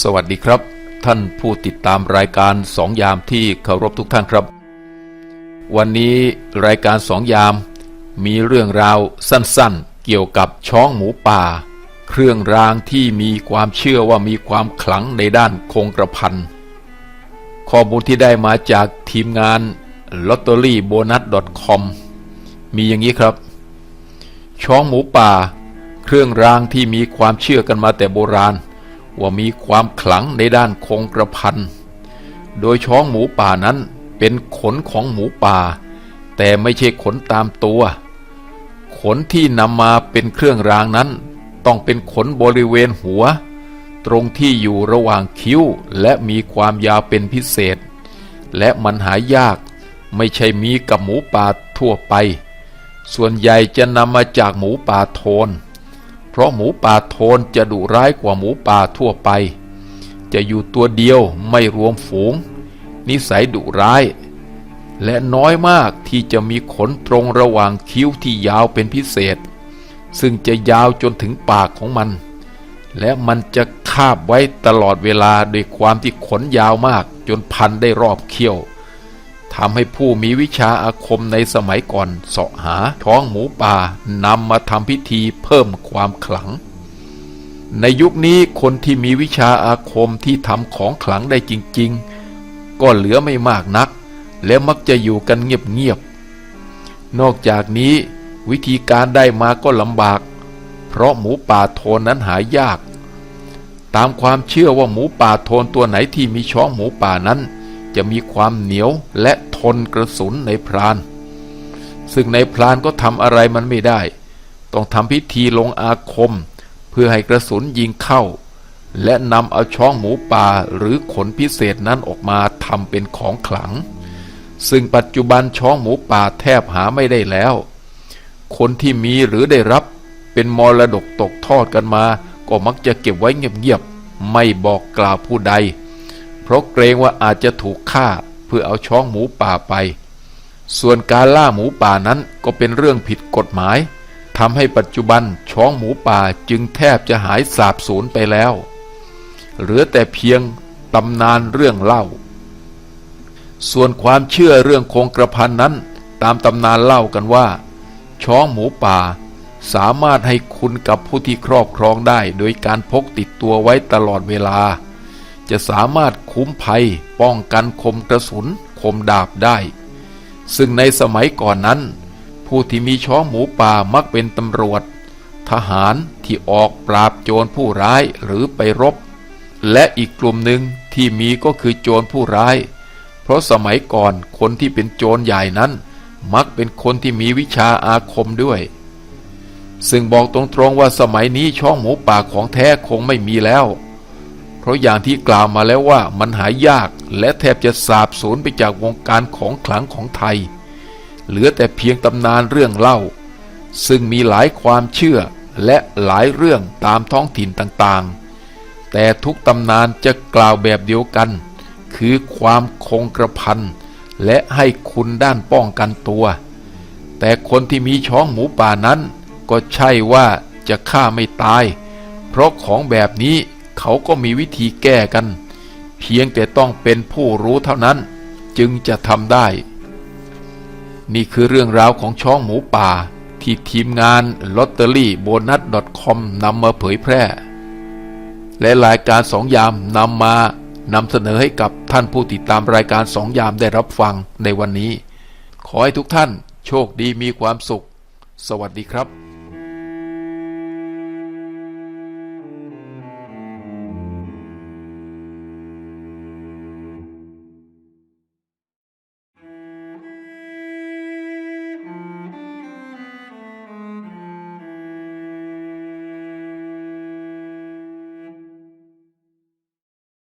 สวัสดีครับ ท่านผู้ติดตามรายการสองยามที่เคารพทุกท่านครับ วันนี้รายการสองยาม มีเรื่องราวสั้นๆ เกี่ยวกับช้องหมูป่า เครื่องรางที่มีความเชื่อว่ามีความขลังในด้านคงกระพันข้อมูลที่ได้มาจากทีมงาน lotterybonus.com มีอย่างนี้ครับ ช้องหมูป่า เครื่องรางที่มีความเชื่อกันมาแต่โบราณ ว่ามีความขลังในด้านคงกระพัน โดยช้องหมูป่านั้นเป็นขนของหมูป่า แต่ไม่ใช่ขนตามตัว ขนที่นำมาเป็นเครื่องรางนั้น ต้องเป็นขนบริเวณหัว ตรงที่อยู่ระหว่างคิ้วและมีความยาวเป็นพิเศษ และมันหายากไม่ใช่มีกับหมูป่าทั่วไป ส่วนใหญ่จะนำมาจากหมูป่าโทน เพราะหมูป่าโทนจะดุร้ายกว่าหมูป่าทั่วไป จะอยู่ตัวเดียวไม่รวมฝูง นิสัยดุร้าย และน้อยมากที่จะมีขนตรงระหว่างคิ้วที่ยาวเป็นพิเศษ ซึ่งจะยาวจนถึงปากของมัน และมันจะคาบไว้ตลอดเวลาด้วยความที่ขนยาวมากจนพันได้รอบเขี้ยว ทำให้ผู้มีวิชาอาคมในสมัยก่อนเสาะหาท้องหมูป่านำมาทำพิธีเพิ่มความขลัง ในยุคนี้คนที่มีวิชาอาคมที่ทำของขลังได้จริง ๆ ก็เหลือไม่มากนัก และมักจะอยู่กันเงียบๆนอกจากนี้วิธีการได้มาก็ลำบาก เพราะหมูป่าโทนนั้นหายาก ตามความเชื่อว่าหมูป่าโทนตัวไหนที่มีช้องหมูป่านั้น จะมีความเหนียวและทนกระสุนในพราน ซึ่งในพรานก็ทำอะไรมันไม่ได้ ต้องทำพิธีลงอาคม เพื่อให้กระสุนยิงเข้า และนำเอาช้องหมูป่าหรือขนพิเศษนั้นออกมาทำเป็นของขลัง ซึ่งปัจจุบันช้องหมูป่าแทบหาไม่ได้แล้ว คนที่มีหรือได้รับเป็นมรดกตกทอดกันมา ก็มักจะเก็บไว้เงียบๆไม่บอกกล่าวผู้ใด เพราะเกรงว่าอาจจะถูกฆ่าเพื่อเอาช้องหมูป่าไป ส่วนการล่าหมูป่านั้นก็เป็นเรื่องผิดกฎหมายทำให้ปัจจุบันช้องหมูป่าจึงแทบจะหายสาบสูญไปแล้ว เหลือแต่เพียงตำนานเรื่องเล่า ส่วนความเชื่อเรื่องคงกระพันนั้น ตามตำนานเล่ากันว่า ช้องหมูป่าสามารถให้คุณกับผู้ที่ครอบครองได้ โดยการพกติดตัวไว้ตลอดเวลา จะสามารถคุ้มภัยป้องกันคมกระสุนคมดาบได้ ซึ่งในสมัยก่อนนั้น ผู้ที่มีช้องหมูป่ามักเป็นตำรวจ ทหารที่ออกปราบโจรผู้ร้ายหรือไปรบ และอีกกลุ่มหนึ่งที่มีก็คือโจรผู้ร้าย เพราะสมัยก่อนคนที่เป็นโจรใหญ่นั้น มักเป็นคนที่มีวิชาอาคมด้วย ซึ่งบอกตรงๆว่าสมัยนี้ช่องหมูป่าของแท้คงไม่มีแล้ว เพราะอย่างที่กล่าวมาแล้วว่ามันหายากและแทบจะสาบสูญไปจากวงการของขลังของไทย เหลือแต่เพียงตำนานเรื่องเล่า ซึ่งมีหลายความเชื่อและหลายเรื่องตามท้องถิ่นต่างๆ แต่ทุกตำนานจะกล่าวแบบเดียวกัน คือความคงกระพันและให้คุณด้านป้องกันตัว แต่คนที่มีช้องหมูป่านั้น ก็ใช่ว่าจะฆ่าไม่ตาย เพราะของแบบนี้ เขาก็มีวิธีแก้กัน เพียงแต่ต้องเป็นผู้รู้เท่านั้นจึงจะทำได้ นี่คือเรื่องราวของช้องหมูป่า ที่ทีมงานลอตเตอรี่โบนัส .com นำมาเผยแพร่ และรายการสองยามนำมานำเสนอให้กับท่านผู้ติดตามรายการสองยามได้รับฟังในวันนี้ ขอให้ทุกท่านโชคดีมีความสุข สวัสดีครับ